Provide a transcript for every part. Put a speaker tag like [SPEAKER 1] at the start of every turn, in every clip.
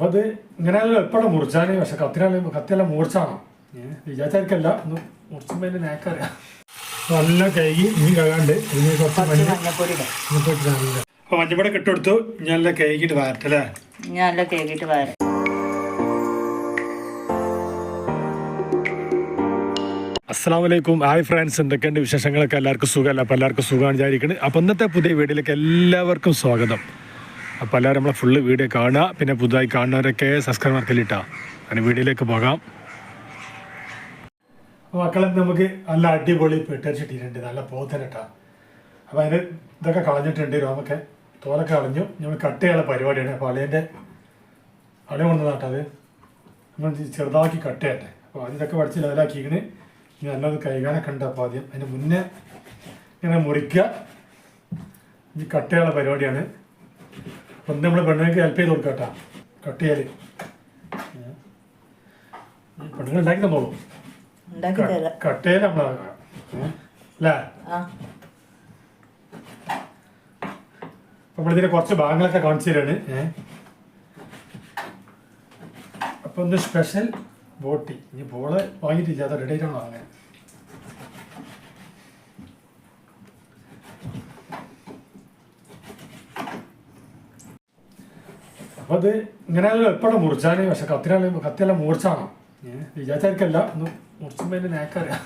[SPEAKER 1] അപ്പോൾ അത് ഇങ്ങനെ എപ്പോഴും മുറിച്ചാൽ പക്ഷെ കത്തിനാലും കത്തിയെല്ലാം മൂർച്ചാണ് വിചാരിച്ചായിരിക്കല്ല. ഒന്ന് മുറിച്ചുമ്പോൾ അതിന്റെ നേക്കറിയാം നല്ല കൈകി ഇനി കഴുകാണ്ട് ഇനി കുറച്ച് മഞ്ഞ
[SPEAKER 2] മഞ്ഞപ്പൊടി
[SPEAKER 1] അപ്പോൾ മഞ്ഞപ്പൊടി ഞാൻ നല്ല കൈകിട്ട് വരട്ടല്ലേ
[SPEAKER 2] ഞാൻ നല്ല കേക്കിട്ട് വരാം
[SPEAKER 1] അസ്സാം വലൈക്കും ഹായ് ഫ്രണ്ട്സ്. എന്തൊക്കെയുണ്ട് വിശേഷങ്ങളൊക്കെ? എല്ലാവർക്കും സുഖമല്ല? അപ്പോൾ എല്ലാവർക്കും സുഖമാണ് വിചാരിക്കുന്നത് അപ്പോൾ ഇന്നത്തെ പുതിയ വീഡിയോയിലേക്ക് എല്ലാവർക്കും സ്വാഗതം. അപ്പോൾ എല്ലാവരും നമ്മളെ ഫുള്ള് വീഡിയോ കാണുക. പിന്നെ പുതുതായി കാണുന്നവരൊക്കെ സബ്സ്ക്രൈബ് മാർക്കിലിട്ടാ അങ്ങനെ വീഡിയോയിലേക്ക് പോകാം. മക്കളെ നമുക്ക് നല്ല അടിപൊളി പെട്ടടിച്ചിട്ടിട്ടുണ്ട് നല്ല പോത്തനട്ടാ അപ്പോൾ അതിന് ഇതൊക്കെ കളഞ്ഞിട്ടുണ്ട് രോമൊക്കെ. തോലൊക്കെ കളഞ്ഞു. നമ്മൾ കട്ട് ചെയ്യാനുള്ള പരിപാടിയാണ്. അപ്പോൾ അളിയന്റെ അളി കൊണ്ടുവന്നാട്ടത് നമ്മൾ ചെറുതാക്കി കട്ട് ചെയ്യട്ടെ. അപ്പോൾ അതിതൊക്കെ പഠിച്ച് ലെവലാക്കിക്കണ് ഇനി നല്ലത് കൈകാനൊക്കെ ഉണ്ട് അപ്പോൾ ആദ്യം അതിന് മുന്നേ ഇങ്ങനെ മുറിക്കുക. ഈ കട്ട് ചെയ്യാനുള്ള പരിപാടിയാണ്. ഇന്ന് നമ്മൾ പെണ്ണുങ്ങൾക്ക് ഹെൽപ്പ് ചെയ്ത് കൊടുക്കാം കേട്ടോ കട്ട് ചെയ്യൽ പെണ്ണുങ്ങൾ ഉണ്ടാക്കി തന്നോളൂ. കട്ട് ചെയ്യാൻ നമ്മളാകാം അല്ലേ? അപ്പോൾ കുറച്ച് ഭാഗങ്ങളൊക്കെ കാണിച്ചു തരാണ്. ഏഹ് അപ്പോൾ ഒന്ന് സ്പെഷ്യൽ ബോട്ടി ഇനി ബോൾ വാങ്ങിയിട്ടില്ല അത് റെഡി ആയിട്ടാണ് വാങ്ങാൻ അപ്പോൾ അത് ഇങ്ങനെ എപ്പോഴും മുറിച്ചാൽ പക്ഷെ കത്തിനെല്ലാം കത്തിയെല്ലാം മൂർച്ചാണ് വിചാരിച്ചായിരിക്കല്ല. ഒന്ന് മുറിച്ചുമ്പോൾ അതിന്റെ നേക്കറിയാം.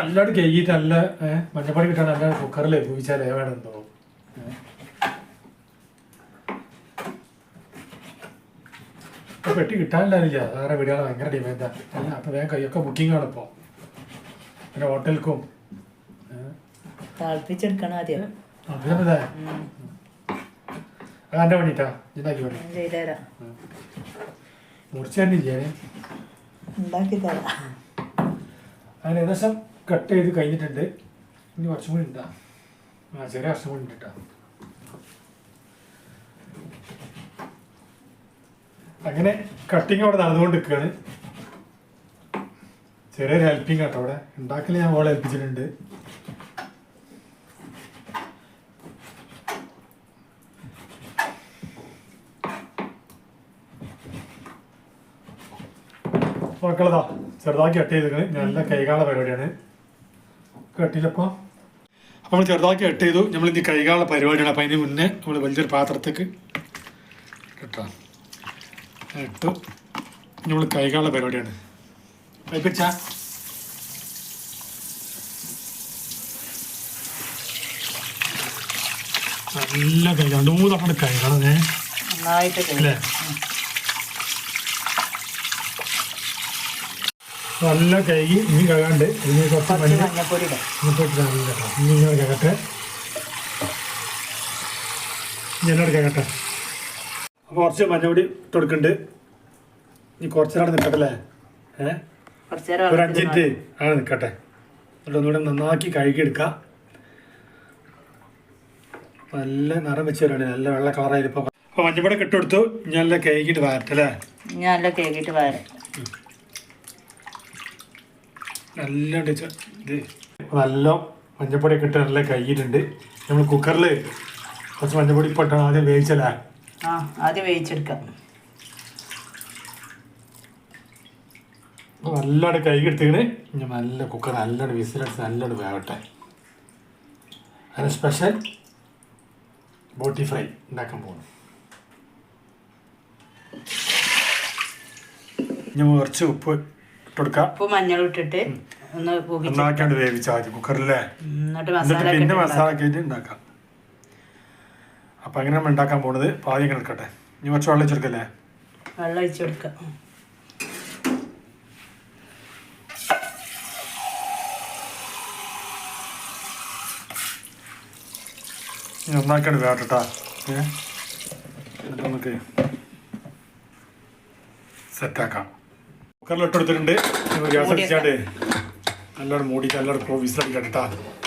[SPEAKER 1] എല്ലാവരും കഴിഞ്ഞിട്ട് നല്ല ഏഹ് മഞ്ഞപ്പൊടി കിട്ടാൻ നല്ല കുക്കറിൽ ഉപയോഗിച്ചാൽ വേണം എന്തോ ഇപ്പൊ പെട്ടി കിട്ടാനില്ല വേറെ വീടുകൾ ഭയങ്കര ഡിമാൻഡാ. അപ്പൊ വേഗം കൈയൊക്കെ ബുക്കിംഗ് ആണ് ഇപ്പൊ. പിന്നെ ഹോട്ടൽക്കും
[SPEAKER 2] തിളപ്പിച്ചെടുക്കണം ആദ്യം.
[SPEAKER 1] വേണ്ടിട്ടാ ഇതാക്കി
[SPEAKER 2] ചെയ്തുതരാം ഉണ്ടാക്കി തരാം.
[SPEAKER 1] അതിന് ഏകദേശം കട്ട് ചെയ്ത് കഴിഞ്ഞിട്ടുണ്ട്. ഇനി കുറച്ചും കൂടി ഉണ്ടാ. ആ ചെറിയ കുറച്ചും കൂടി ഉണ്ട് അങ്ങനെ കട്ടിങ് അവിടെ നടന്നുകൊണ്ട് നിൽക്കുകയാണ് ചെറിയൊരു ഹെൽപ്പിംഗ് കേട്ടോ അവിടെ. ഉണ്ടാക്കൽ ഞാൻ ഓളെ ഏൽപ്പിച്ചിട്ടുണ്ട്. മക്കളതാ ചെറുതാക്കി കട്ട് ചെയ്തിട്ട് നല്ല കൈകാള പരിപാടിയാണ്. കട്ടിയിലപ്പോൾ അപ്പോൾ നമ്മൾ ചെറുതാക്കി കട്ട് ചെയ്തു. നമ്മൾ ഇനി കൈകാള പരിപാടിയാണ്. അപ്പോൾ അതിന് മുന്നേ നമ്മൾ വലിയൊരു പാത്രത്തേക്ക് കിട്ടാം ഇട്ടു നമ്മൾ കൈകാള പരിപാടിയാണ്. കൈപ്പിടിച്ച നല്ല കൈ മൂന്നപ്പണ മൂന്ന് തവണ കൈകളെ
[SPEAKER 2] നന്നായിട്ട്
[SPEAKER 1] അല്ലേ? നല്ല കഴുകി ഇനി കഴുകാണ്ട്. ഇനി കുറച്ച്
[SPEAKER 2] മഞ്ഞപ്പൊടി
[SPEAKER 1] കേട്ടോ ഇനി ഇങ്ങനെ കേട്ടെ എന്നോട് കേട്ടെ അപ്പോൾ കുറച്ച് മഞ്ഞപ്പൊടി ഇട്ട് കൊടുക്കുന്നുണ്ട് ഇനി കുറച്ച് നേരം നിൽക്കട്ടല്ലേ ഏഹ് ഒരു അഞ്ച് മിനിറ്റ് അങ്ങനെ നിൽക്കട്ടെ. എന്നിട്ട് ഒന്നുകൂടെ നന്നാക്കി കഴുകിയെടുക്കാം. നല്ല നിറം വെച്ച് വരാണ്. നല്ല വെള്ള കളറായി ഇപ്പോൾ അപ്പോൾ മഞ്ഞപ്പൊടി ഇട്ടെടുത്തു. ഇനി നല്ല കേക്കിട്ട് വരട്ടെ അല്ലേ?
[SPEAKER 2] ഞാൻ നല്ല കേക്കിട്ട് വരാം
[SPEAKER 1] നല്ല ഇത് നല്ല മഞ്ഞപ്പൊടിയൊക്കെ ഇട്ട് നല്ല കഴുകിയിട്ടുണ്ട് നമ്മൾ കുക്കറിൽ കുറച്ച് മഞ്ഞപ്പൊടി ഇപ്പോട്ടാണ് ആദ്യം വേവിച്ചല്ലേ?
[SPEAKER 2] ആ ആദ്യം വേവിച്ചെടുക്കാം.
[SPEAKER 1] നല്ലോണം കൈ എടുത്തിങ്ങനെ ഞാൻ നല്ല കുക്കർ നല്ലോണം വിസിലടിച്ച് നല്ലോണം വേവട്ടെ. അതിന് സ്പെഷ്യൽ ബോട്ടി ഫ്രൈ ഉണ്ടാക്കാൻ പോകുന്നു ഞാൻ കുറച്ച് ഉപ്പ് ഇട്ടുകൊടുക്കാം
[SPEAKER 2] ഉപ്പ് ഇട്ടിട്ട് ഒന്ന് പൂകിച്ച്
[SPEAKER 1] നന്നാക്കാണ്ട് വേവിച്ചാൽ മതി കുക്കറിലെ
[SPEAKER 2] എന്നിട്ട്
[SPEAKER 1] എന്നിട്ട്
[SPEAKER 2] മസാല
[SPEAKER 1] പിന്നെ
[SPEAKER 2] ഒക്കെ
[SPEAKER 1] മസാല ഒക്കെ ഉണ്ടാക്കാം. അപ്പം അങ്ങനെ നമ്മൾ ഉണ്ടാക്കാൻ പോണത് ഇങ്ങനെ എടുക്കട്ടെ. ഇനി കുറച്ച് വെള്ളം ചെറുക്കല്ലേ
[SPEAKER 2] വെള്ളം ഒഴിച്ച് കൊടുക്കാം.
[SPEAKER 1] ഇനി നന്നാക്കാണ്ട് വേവട്ടെട്ടാ ഏ? എന്നിട്ട് നമുക്ക് സെറ്റാക്കാം കുക്കറിൽ ഇട്ടെടുത്തിട്ടുണ്ട് ഗ്യാസ് അടിച്ചാണ്ട് നല്ലോണം മൂടിയിട്ട് നല്ലോണം വിസിലടിക്കട്ടെട്ടാ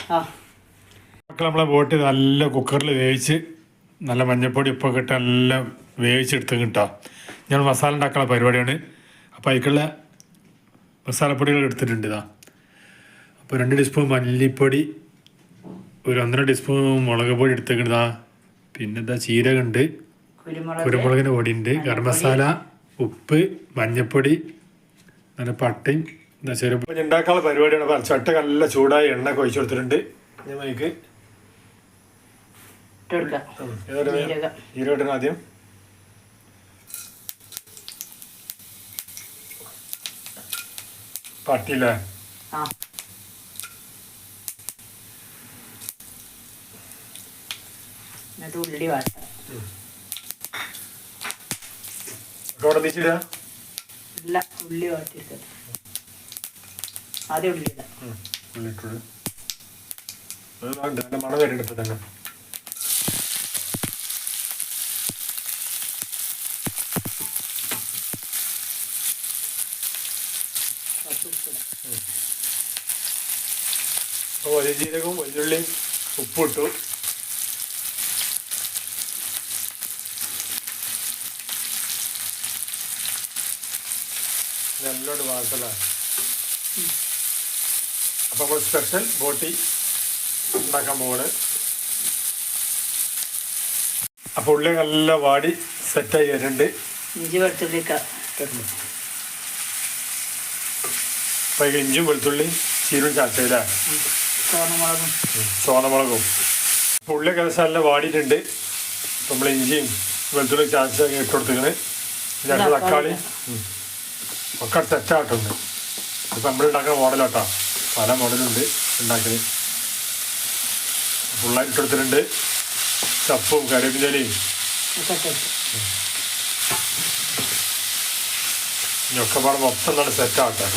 [SPEAKER 2] ആ.
[SPEAKER 1] മക്കൾ നമ്മളെ ബോട്ട് നല്ല കുക്കറിൽ വേവിച്ച് നല്ല മഞ്ഞപ്പൊടി ഉപ്പൊക്കെ ഇട്ട് നല്ല വേവിച്ചെടുത്ത് കിട്ടാം. ഞങ്ങൾ മസാല ഉണ്ടാക്കാനുള്ള പരിപാടിയാണ്. അപ്പോൾ അതിക്കുള്ള മസാലപ്പൊടികൾ എടുത്തിട്ടുണ്ട് ഇതാ. അപ്പോൾ രണ്ട് ടീസ്പൂൺ മല്ലിപ്പൊടി ഒരു ഒന്നര ടീസ്പൂൺ മുളക് പൊടി എടുത്തേക്കണതാ പിന്നെ എന്താ ചീരകുണ്ട്
[SPEAKER 2] കുരുമുളകിന്റെ
[SPEAKER 1] പൊടി ഉണ്ട് ഗരം മസാല ഉപ്പ് മഞ്ഞപ്പൊടി നല്ല പട്ടയും എന്താ ചെറുപ്പം ഉണ്ടാക്കാനുള്ള പരിപാടിയാണ്. അപ്പോൾ ചട്ട നല്ല ചൂടായ എണ്ണ കൊഴിച്ചു കൊടുത്തിട്ടുണ്ട്. ഞാൻ
[SPEAKER 2] മൈക്ക്.
[SPEAKER 1] ജീരകട്ടൻ ആദ്യം. പട്ടിയില്ലേ?
[SPEAKER 2] എന്നിട്ട് ഉള്ളി വാട്ടോ.
[SPEAKER 1] അവിടെ നീച്ചിടുക
[SPEAKER 2] ഇല്ല ഉള്ളി വാട്ടിയിട്ട് ആദ്യം ഉള്ളി ഇടാം
[SPEAKER 1] ഉള്ളിട്ടുള്ളൂ നല്ല മണം തന്നെ. അപ്പോൾ വലിയ ജീരകവും ഉപ്പിട്ടു. നല്ലോട്ട് വാസല. അപ്പോൾ നമ്മൾ സ്പെഷ്യൽ ബോട്ടി ഉണ്ടാക്കാൻ പോവാണ്. അപ്പോൾ ഉള്ളി നല്ല വാടി സെറ്റായി വരുന്നുണ്ട്.
[SPEAKER 2] ഇഞ്ചി വെളുത്തുള്ളി
[SPEAKER 1] അപ്പോൾ ഇഞ്ചും വെളുത്തുള്ളി ചീരും ചാച്ചയില്ല
[SPEAKER 2] ചുവന്നമുളകും.
[SPEAKER 1] ചോന്നമുളകും അപ്പോൾ ഉള്ളി ഏകദേശം നല്ല വാടിയിട്ടുണ്ട്. നമ്മൾ ഇഞ്ചിയും വെളുത്തുള്ളി ചാച്ച ഇട്ട് കൊടുത്തിങ്ങനെ രണ്ട് തക്കാളി. ഒക്കെ സെറ്റായിട്ടുണ്ട് ഇപ്പം നമ്മൾ ഉണ്ടാക്കുന്ന മോഡലാട്ടോ. പല മോഡലുണ്ട് ഉണ്ടാക്കൽ ഫുള്ളായിട്ട് ഇട്ട് കൊടുത്തിട്ടുണ്ട് ചപ്പും
[SPEAKER 2] ഇട്ടിട്ട്
[SPEAKER 1] ഇനിയൊക്കെ പാടെ മൊത്തം നല്ല സെറ്റാട്ടെ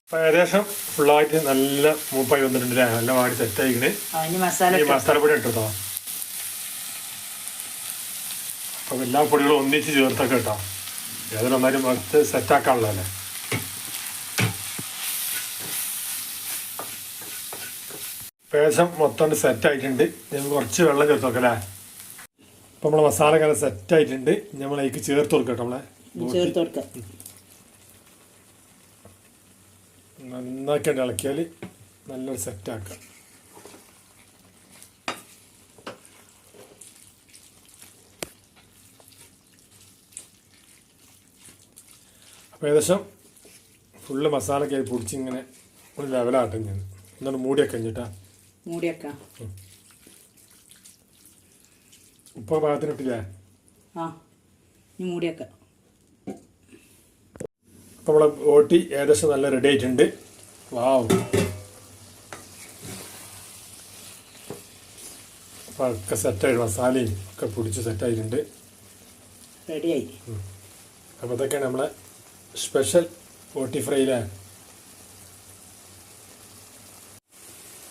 [SPEAKER 1] അപ്പം ഏകദേശം ഫുള്ളായിട്ട് നല്ല മൂപ്പായി വന്നിട്ടുണ്ട് അല്ലേ നല്ല വാടി സെറ്റ്
[SPEAKER 2] ആയിക്കണേ. മസാല
[SPEAKER 1] പൊടി
[SPEAKER 2] ഇട്ട്
[SPEAKER 1] മസാലപ്പൊടി ഇട്ടോ അപ്പം എല്ലാ പൊടികളും ഒന്നിച്ച് ചേർത്തൊക്കെ കേട്ടോ ഏതൊരു ഒന്നാലും മൊത്തം സെറ്റാക്കാനുള്ളതല്ലേ പേശം മൊത്തം സെറ്റ് ആയിട്ടുണ്ട്. നമുക്ക് കുറച്ച് വെള്ളം ചേർത്ത് നോക്കല്ലേ അപ്പം നമ്മളെ മസാല കല സെറ്റ് ആയിട്ടുണ്ട്. നമ്മൾ അതിക്ക് ചേർത്ത് കൊടുക്കട്ടോ നമ്മളെ
[SPEAKER 2] ചേർത്ത് കൊടുക്കാം.
[SPEAKER 1] നന്നാക്കിയിട്ട് ഇളക്കിയാൽ നല്ലൊരു സെറ്റ് അപ്പോൾ ഏകദേശം ഫുള്ള് മസാലയൊക്കെ പൊടിച്ച് ഇങ്ങനെ ഒരു ലെവലാട്ടെ ഞാൻ. എന്നിട്ട് മൂടിയൊക്കെ കഴിഞ്ഞിട്ടാ.
[SPEAKER 2] മൂടിയൊക്കെ.
[SPEAKER 1] ഉപ്പ പാകത്തിനിട്ടില്ലേ
[SPEAKER 2] ആ ഇനി മൂടി വെക്കാം
[SPEAKER 1] അപ്പോൾ നമ്മളെ ഓട്ടി ഏകദേശം നല്ല റെഡി ആയിട്ടുണ്ട്. വാവ്. അപ്പോൾ ഒക്കെ സെറ്റായിട്ട് മസാലയും ഒക്കെ പൊടിച്ച് സെറ്റായിട്ടുണ്ട്
[SPEAKER 2] റെഡിയായി
[SPEAKER 1] അപ്പോൾ ഇതൊക്കെയാണ് നമ്മളെ സ്പെഷ്യൽ ബോട്ടി ഫ്രൈയിലാണ്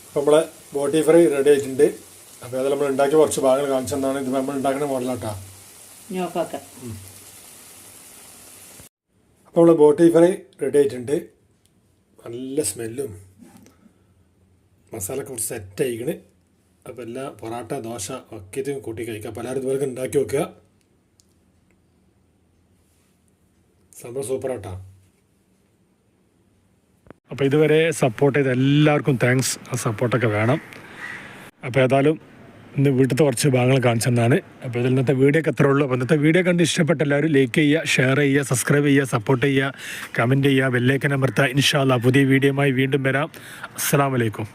[SPEAKER 1] അപ്പോൾ നമ്മളെ ബോട്ടി ഫ്രൈ റെഡി ആയിട്ടുണ്ട്. അപ്പോൾ അത് നമ്മൾ ഉണ്ടാക്കിയ കുറച്ച് ഭാഗങ്ങൾ കാണിച്ചെന്നാണ് ഇത് നമ്മൾ ഉണ്ടാക്കുന്ന മോഡലാട്ടാ അപ്പോൾ നമ്മൾ ബോട്ടി ഫ്രൈ റെഡി ആയിട്ടുണ്ട്. നല്ല സ്മെല്ലും മസാല കുറച്ച് സെറ്റ് ആയിക്കണ്. അപ്പോൾ എല്ലാ പൊറാട്ട ദോശ ഒക്കെ ഇത് കൂട്ടി കഴിക്കുക പലരും ഇതുപോലെ ഉണ്ടാക്കി വെക്കുക സംഭവം സൂപ്പറാട്ടാ. അപ്പോൾ ഇതുവരെ സപ്പോർട്ട് ചെയ്ത എല്ലാവർക്കും താങ്ക്സ് ആ സപ്പോർട്ടൊക്കെ വേണം. അപ്പോൾ ഏതായാലും ഇന്ന് വീട്ടിലത്തെ കുറച്ച് ഭാഗങ്ങൾ കാണിച്ചെന്നാണ്. അപ്പോൾ ഇതിൽ ഇന്നത്തെ വീഡിയോ ഒക്കെ എത്ര ഉള്ളൂ. അപ്പോൾ ഇന്നത്തെ വീഡിയോ കണ്ട് ഇഷ്ടപ്പെട്ട എല്ലാവരും ലൈക്ക് ചെയ്യുക ഷെയർ ചെയ്യുക സബ്സ്ക്രൈബ് ചെയ്യുക സപ്പോർട്ട് ചെയ്യുക കമന്റ് ചെയ്യുക ബെല്ലേക്കൻ അമർത്തുക. ഇൻഷാല്ല പുതിയ വീഡിയോയുമായി വീണ്ടും വരാം. അസ്സാം വലൈക്കും